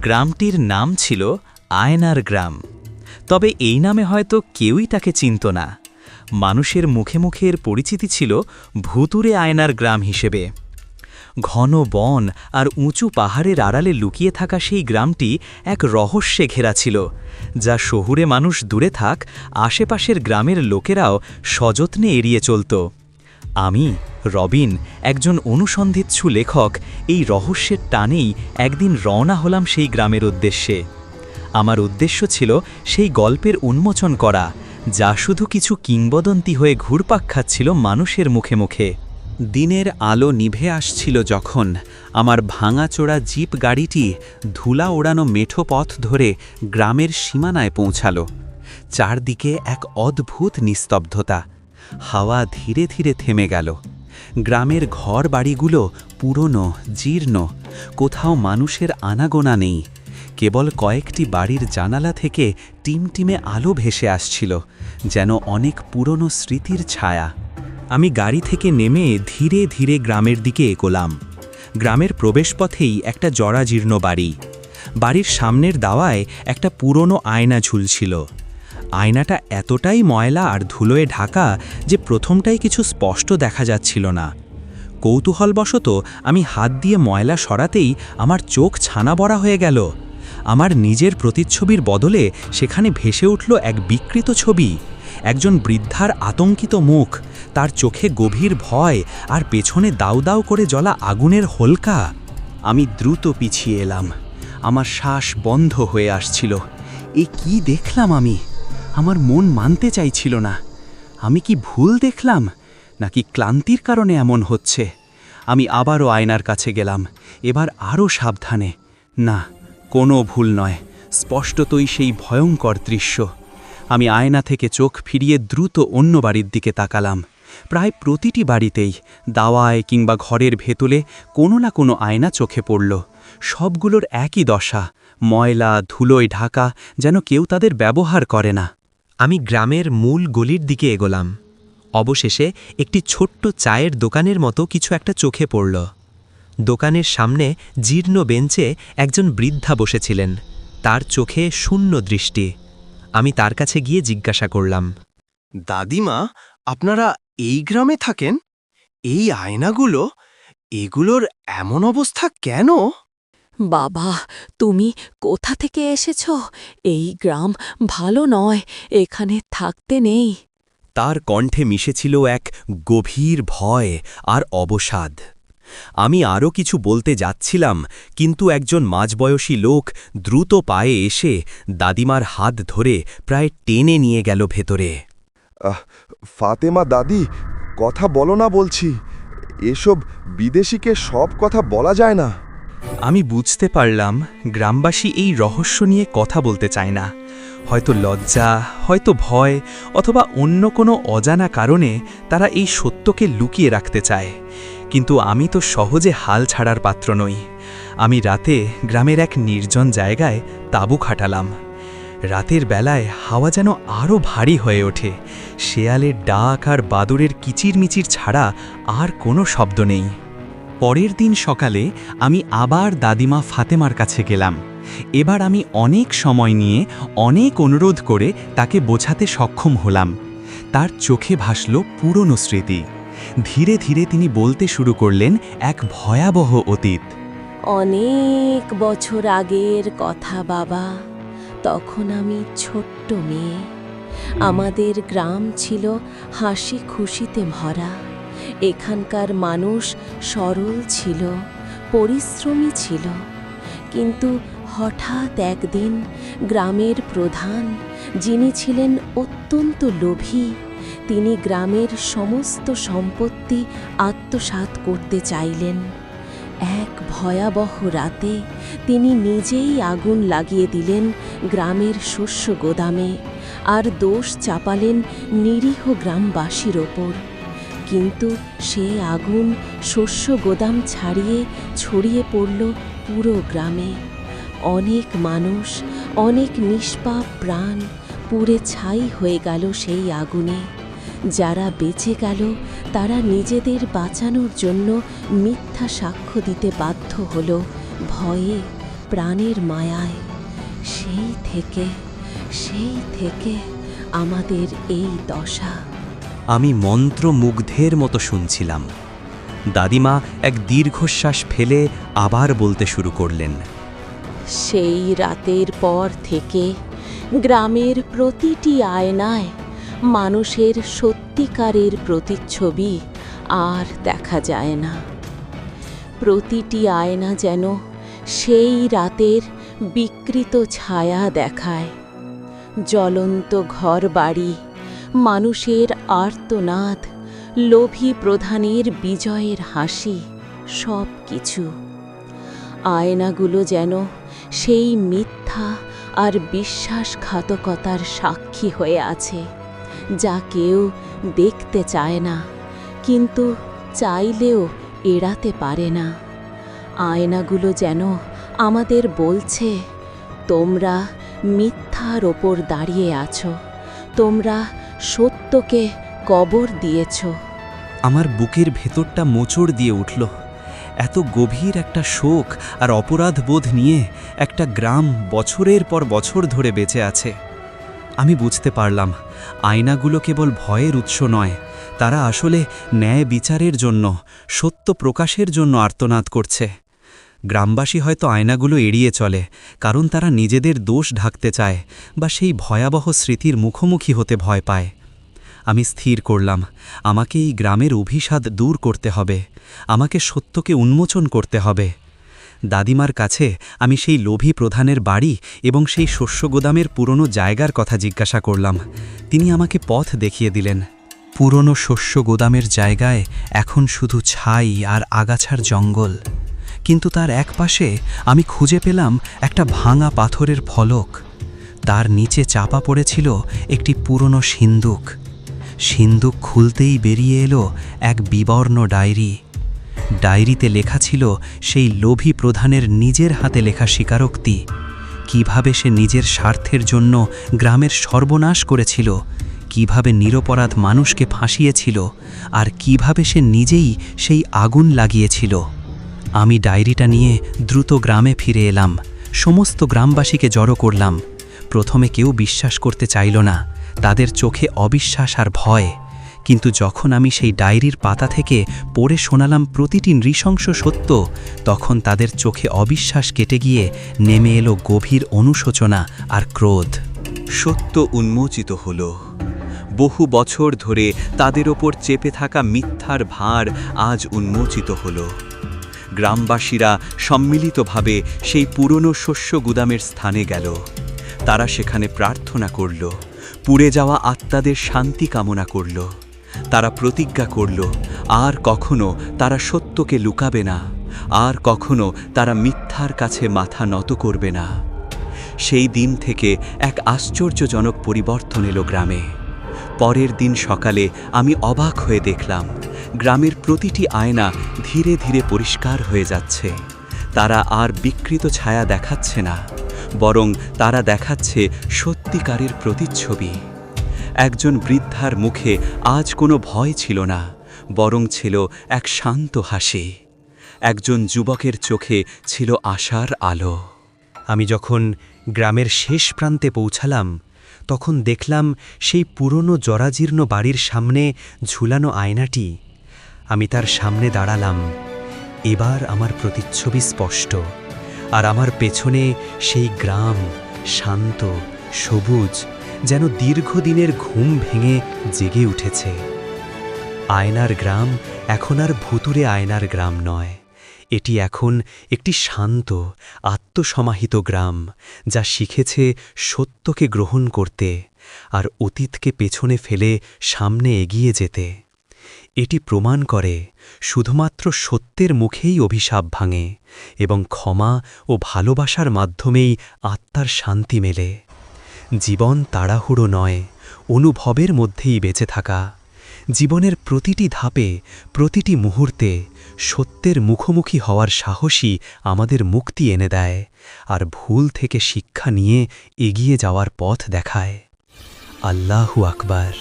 গ্রামটির নাম ছিল আয়নার গ্রাম। তবে এই নামে হয়তো কেউই তাকে চিনত না। মানুষের মুখে মুখে এর পরিচিতি ছিল ভুতুরে আয়নার গ্রাম হিসেবে। ঘন বন আর উঁচু পাহাড়ের আড়ালে লুকিয়ে থাকা সেই গ্রামটি এক রহস্যে ঘেরা ছিল, যা শহুরে মানুষ দূরে থাক, আশেপাশের গ্রামের লোকেরাও সযত্নে এড়িয়ে চলত। আমি, রবিন, একজন অনুসন্ধিৎসু লেখক, এই রহস্যের টানেই একদিন রওনা হলাম সেই গ্রামের উদ্দেশ্যে। আমার উদ্দেশ্য ছিল সেই গল্পের উন্মোচন করা, যা শুধু কিছু কিংবদন্তি হয়ে ঘুরপাক খাচ্ছিল মানুষের মুখে মুখে। দিনের আলো নিভে আসছিল যখন আমার ভাঙাচোরা জিপ গাড়িটি ধুলা ওড়ানো মেঠো পথ ধরে গ্রামের সীমানায় পৌঁছালো। চারদিকে এক অদ্ভুত নিস্তব্ধতা হাওয়া ধীরে ধীরে থেমে গেল। গ্রামের ঘর বাড়িগুলো পুরনো, জীর্ণ। কোথাও মানুষের আনাগোনা নেই। কেবল কয়েকটি বাড়ির জানালা থেকে টিমটিমে আলো ভেসে আসছিল, যেন অনেক পুরনো স্মৃতির ছায়া। আমি গাড়ি থেকে নেমে ধীরে ধীরে গ্রামের দিকে এগোলাম। গ্রামের প্রবেশপথেই একটা জরাজীর্ণ বাড়ি। বাড়ির সামনের দাওয়ায় একটা পুরনো আয়না ঝুলছিল। আয়নাটা এতটাই ময়লা আর ধুলোয় ঢাকা যে প্রথমটাই কিছু স্পষ্ট দেখা যাচ্ছিল না। কৌতূহলবশত আমি হাত দিয়ে ময়লা সরাতেই আমার চোখ ছানা বড়া হয়ে গেল। আমার নিজের প্রতিচ্ছবির বদলে সেখানে ভেসে উঠল এক বিকৃত ছবি। একজন বৃদ্ধার আতঙ্কিত মুখ, তার চোখে গভীর ভয় আর পেছনে দাউ দাউ করে জ্বলা আগুনের হোলকা। আমি দ্রুত পিছিয়ে এলাম। আমার শ্বাস বন্ধ হয়ে আসছিল। এ কি দেখলাম আমি? আমার মন মানতে চাইছিল না। আমি কি ভুল দেখলাম, নাকি ক্লান্তির কারণে এমন হচ্ছে? আমি আবারও আয়নার কাছে গেলাম, এবার আরও সাবধানে। না, কোনো ভুল নয়, স্পষ্টতই সেই ভয়ঙ্কর দৃশ্য। আমি আয়না থেকে চোখ ফিরিয়ে দ্রুত অন্য বাড়ির দিকে তাকালাম। প্রায় প্রতিটি বাড়িতেই, দাওয়ায় কিংবা ঘরের ভেতলে কোনো না কোনো আয়না চোখে পড়ল। সবগুলোর একই দশা, ময়লা, ধুলোয় ঢাকা, যেন কেউ তাদের ব্যবহার করে না। আমি গ্রামের মূল গলির দিকে এগোলাম। অবশেষে একটি ছোট্ট চায়ের দোকানের মতো কিছু একটা চোখে পড়ল। দোকানের সামনে জীর্ণ বেঞ্চে একজন বৃদ্ধা বসেছিলেন। তার চোখে শূন্য দৃষ্টি। আমি তার কাছে গিয়ে জিজ্ঞাসা করলাম, দাদিমা, আপনারা এই গ্রামে থাকেন? এই আয়নাগুলো? এগুলোর এমন অবস্থা কেন? বাবা তুমি কোথা থেকে এসেছ? এই গ্রাম ভালো নয় এখানে থাকতে নেই। তার কণ্ঠে মিশেছিল এক গভীর ভয় আর অবসাদ। আমি আরও কিছু বলতে যাচ্ছিলাম কিন্তু একজন মাঝবয়সী লোক দ্রুত পায়ে এসে দাদিমার হাত ধরে প্রায় টেনে নিয়ে গেল ভেতরে। আহ ফাতেমা দাদি কথা বলো না বলছি। এসব বিদেশিকে সব কথা বলা যায় না। আমি বুঝতে পারলাম গ্রামবাসী এই রহস্য নিয়ে কথা বলতে চায় না। হয়তো লজ্জা, হয়তো ভয়, অথবা অন্য কোনো অজানা কারণে তারা এই সত্যকে লুকিয়ে রাখতে চায়। কিন্তু আমি তো সহজে হাল ছাড়ার পাত্র নই। আমি রাতে গ্রামের এক নির্জন জায়গায় তাঁবু খাটালাম। রাতের বেলায় হাওয়া যেন আরও ভারী হয়ে ওঠে। শেয়ালের ডাক আর বাদুরের কিচিরমিচির ছাড়া আর কোনো শব্দ নেই। পরের দিন সকালে আমি আবার দাদিমা ফাতেমার কাছে গেলাম। এবার আমি অনেক সময় নিয়ে অনেক অনুরোধ করে তাকে বোঝাতে সক্ষম হলাম। তার চোখে ভাসল পুরনো স্মৃতি। ধীরে ধীরে তিনি বলতে শুরু করলেন এক ভয়াবহ অতীত। অনেক বছর আগের কথা বাবা। তখন আমি ছোট্ট মেয়ে। আমাদের গ্রাম ছিল হাসি খুশিতে ভরা। এখানকার মানুষ সরল ছিল, পরিশ্রমী ছিল। কিন্তু হঠাৎ একদিন গ্রামের প্রধান, যিনি ছিলেন অত্যন্ত লোভী, তিনি গ্রামের সমস্ত সম্পত্তি আত্মসাৎ করতে চাইলেন। এক ভয়াবহ রাতে তিনি নিজেই আগুন লাগিয়ে দিলেন গ্রামের শস্য গোদামে, আর দোষ চাপালেন নিরীহ গ্রামবাসীর ওপর। কিন্তু সে আগুন শস্য গোদাম ছাড়িয়ে ছড়িয়ে পড়ল পুরো গ্রামে। অনেক মানুষ, অনেক নিষ্পাপ প্রাণ পুড়ে ছাই হয়ে গেল সেই আগুনে। যারা বেঁচে গেল, তারা নিজেদের বাঁচানোর জন্য মিথ্যা সাক্ষ্য দিতে বাধ্য হল ভয়ে, প্রাণের মায়ায়। সেই থেকে সেই থেকে আমাদের এই দশা। আমি মন্ত্রমুগ্ধের মতো শুনছিলাম। দাদিমা এক দীর্ঘশ্বাস ফেলে আবার বলতে শুরু করলেন। সেই রাতের পর থেকে গ্রামের প্রতিটি আয়নায় মানুষের সত্যিকারের প্রতিচ্ছবি আর দেখা যায় না। প্রতিটি আয়না যেন সেই রাতের বিকৃত ছায়া দেখায়। জ্বলন্ত ঘর বাড়ি মানুষের আর্তনাদ, লোভী প্রধানের বিজয়ের হাসি, সব কিছু। আয়নাগুলো যেন সেই মিথ্যা আর বিশ্বাসঘাতকতার সাক্ষী হয়ে আছে, যা কেউ দেখতে চায় না, কিন্তু চাইলেও এড়াতে পারে না। আয়নাগুলো যেন আমাদের বলছে, তোমরা মিথ্যার ওপর দাঁড়িয়ে আছো, তোমরা সত্যকে কবর দিয়েছ। আমার বুকের ভেতরটা মোচড় দিয়ে উঠল। এত গভীর একটা শোক আর অপরাধ বোধ নিয়ে একটা গ্রাম বছরের পর বছর ধরে বেঁচে আছে। আমি বুঝতে পারলাম, আয়নাগুলো কেবল ভয়ের উৎস নয়, তারা আসলে ন্যায় বিচারের জন্য, সত্য প্রকাশের জন্য আর্তনাদ করছে। গ্রামবাসী হয়তো আয়নাগুলো এড়িয়ে চলে, কারণ তারা নিজেদের দোষ ঢাকতে চায় বা সেই ভয়াবহ স্মৃতির মুখোমুখি হতে ভয় পায়। আমি স্থির করলাম, আমাকে এই গ্রামের অভিষাদ দূর করতে হবে, আমাকে সত্যকে উন্মোচন করতে হবে। দাদিমার কাছে আমি সেই লোভী প্রধানের বাড়ি এবং সেই শস্য গোদামের পুরনো জায়গার কথা জিজ্ঞাসা করলাম। তিনি আমাকে পথ দেখিয়ে দিলেন। পুরনো শস্য গোদামের জায়গায় এখন শুধু ছাই আর আগাছার জঙ্গল। কিন্তু তার একপাশে আমি খুঁজে পেলাম একটা ভাঙা পাথরের ফলক। তার নিচে চাপা পড়েছিল একটি পুরনো সিন্দুক। সিন্দুক খুলতেই বেরিয়ে এলো এক বিবর্ণ ডায়েরি। ডায়েরিতে লেখা ছিল সেই লোভী প্রধানের নিজের হাতে লেখা স্বীকারোক্তি। কীভাবে সে নিজের স্বার্থের জন্য গ্রামের সর্বনাশ করেছিল, কীভাবে নিরপরাধ মানুষকে ফাঁসিয়েছিল, আর কীভাবে সে নিজেই সেই আগুন লাগিয়েছিল। আমি ডায়েরিটা নিয়ে দ্রুত গ্রামে ফিরে এলাম। সমস্ত গ্রামবাসীকে জড়ো করলাম। প্রথমে কেউ বিশ্বাস করতে চাইল না। তাদের চোখে অবিশ্বাস আর ভয়। কিন্তু যখন আমি সেই ডায়েরির পাতা থেকে পড়ে শোনালাম প্রতিটি নৃশংস সত্য, তখন তাদের চোখে অবিশ্বাস কেটে গিয়ে নেমে এলো গভীর অনুশোচনা আর ক্রোধ। সত্য উন্মোচিত হল। বহু বছর ধরে তাদের ওপর চেপে থাকা মিথ্যার ভার আজ উন্মোচিত হল। গ্রামবাসীরা সম্মিলিতভাবে সেই পুরনো শস্য গুদামের স্থানে গেল। তারা সেখানে প্রার্থনা করল, পুড়ে যাওয়া আত্মাদের শান্তি কামনা করল। তারা প্রতিজ্ঞা করল, আর কখনো তারা সত্যকে লুকাবে না, আর কখনো তারা মিথ্যার কাছে মাথা নত করবে না। সেই দিন থেকে এক আশ্চর্যজনক পরিবর্তন এলো গ্রামে। পরের দিন সকালে আমি অবাক হয়ে দেখলাম গ্রামের প্রতিটি আয়না ধীরে ধীরে পরিষ্কার হয়ে যাচ্ছে। তারা আর বিকৃত ছায়া দেখাচ্ছে না, বরং তারা দেখাচ্ছে সত্যিকারের প্রতিচ্ছবি। একজন বৃদ্ধার মুখে আজ কোনো ভয় ছিল না, বরং ছিল এক শান্ত হাসি। একজন যুবকের চোখে ছিল আশার আলো। আমি যখন গ্রামের শেষ প্রান্তে পৌঁছালাম, তখন দেখলাম সেই পুরনো জরাজীর্ণ বাড়ির সামনে ঝুলানো আয়নাটি। আমি তার সামনে দাঁড়ালাম। এবার আমার প্রতিচ্ছবি স্পষ্ট, আর আমার পেছনে সেই গ্রাম শান্ত, সবুজ, যেন দীর্ঘদিনের ঘুম ভেঙে জেগে উঠেছে। আয়নার গ্রাম এখন আর ভুতুরে আয়নার গ্রাম নয়। এটি এখন একটি শান্ত, আত্মসমাহিত গ্রাম, যা শিখেছে সত্যকে গ্রহণ করতে, আর অতীতকে পেছনে ফেলে সামনে এগিয়ে যেতে। এটি প্রমাণ করে শুধুমাত্র সত্যের মুখেই অভিশাপ ভাঙে এবং ক্ষমা ও ভালোবাসার মাধ্যমেই আত্মার শান্তি মেলে। জীবন তাড়াহুড়ো নয়, অনুভবের মধ্যেই বেঁচে থাকা। জীবনের প্রতিটি ধাপে, প্রতিটি মুহূর্তে সত্যের মুখোমুখি হওয়ার সাহসী আমাদের মুক্তি এনে দেয় আর ভুল থেকে শিক্ষা নিয়ে এগিয়ে যাওয়ার পথ দেখায়। আল্লাহু আকবার।